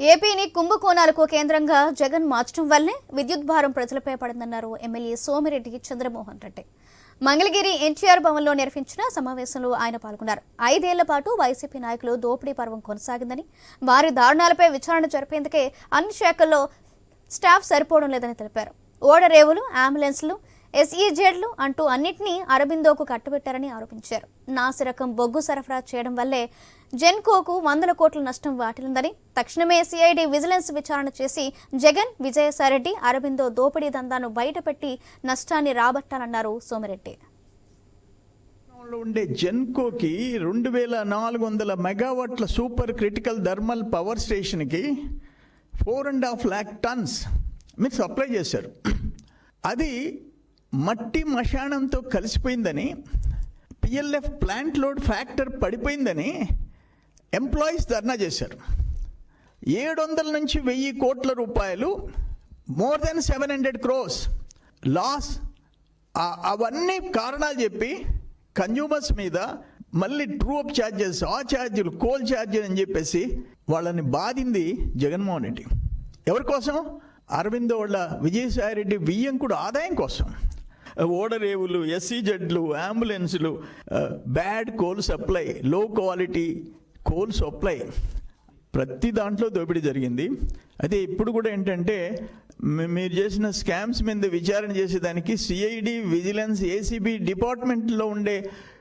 ఏపీని కుంభకోణాలకు కేంద్రంగా జగన్ మార్చడం వల్లే విద్యుత్ భారం ప్రజలపై పడిందన్నారు ఎమ్మెల్యే సోమిరెడ్డి చంద్రమోహన్ రెడ్డి. మంగళగిరి ఎన్టీఆర్ భవన్లో నిర్వహించిన సమావేశంలో ఆయన పాల్గొన్నారు. ఐదేళ్ళ పాటు వైసీపీ నాయకులు దోపిడీ పర్వం కొనసాగిందని వారి దారుణాలపై విచారణ జరిపేందుకే అన్ని శాఖల్లో స్టాఫ్ సరిపోవడం లేదని తెలిపారు. ఓడరేవులు అంబులెన్స్లు ఎస్ఈజెడ్లు అంటూ అన్నింటినీ అరబిందోకు కట్టుబెట్టారని ఆరోపించారు. నాసిరకం బొగ్గు సరఫరా చేయడం వల్లే జెన్కోకు వందల కోట్ల నష్టం వాటిల్లిందని తక్షణమే సిఐడి విజిలెన్స్ విచారణ చేసి జగన్ విజయసాయిరెడ్డి అరబిందో దోపిడీ దందాను బయటపెట్టి నష్టాన్ని రాబట్టాలన్నారు సోమిరెడ్డి. ఉండే జెన్కోకి రెండు వేల నాలుగు వందల మెగావాట్ల సూపర్ క్రిటికల్ థర్మల్ పవర్ స్టేషన్కి four and half lakh tons మీరు సప్లై చేశారు. అది మట్టి మశానంతో కలిసిపోయిందని పిఎల్ఎఫ్ ప్లాంట్ లోడ్ ఫ్యాక్టర్ పడిపోయిందని ఎంప్లాయీస్ ధర్నా చేశారు. ఏడు వందల నుంచి వెయ్యి కోట్ల రూపాయలు more than seven hundred crores loss అవన్నీ కారణాలు చెప్పి కన్జ్యూమర్స్ మీద మళ్ళీ ట్రూ అప్ ఛార్జెస్ ఆ ఛార్జీలు కోల్ ఛార్జీలు అని చెప్పేసి వాళ్ళని బాధింది జగన్మోహన్ రెడ్డి. ఎవరి కోసం? విజయసాయి రెడ్డి విజయసాయిరెడ్డి వియ్యంకుడు ఆదాయం కోసం. ఓడరేవులు ఎస్సీజెడ్లు అంబులెన్సులు bad coal supply low quality coal supply ప్రతి దాంట్లో దోపిడీ జరిగింది. అయితే ఇప్పుడు కూడా ఏంటంటే మీరు చేసిన స్కామ్స్ మీద విచారణ చేసేదానికి సిఐడి విజిలెన్స్ ఏసీబీ డిపార్ట్మెంట్లో ఉండే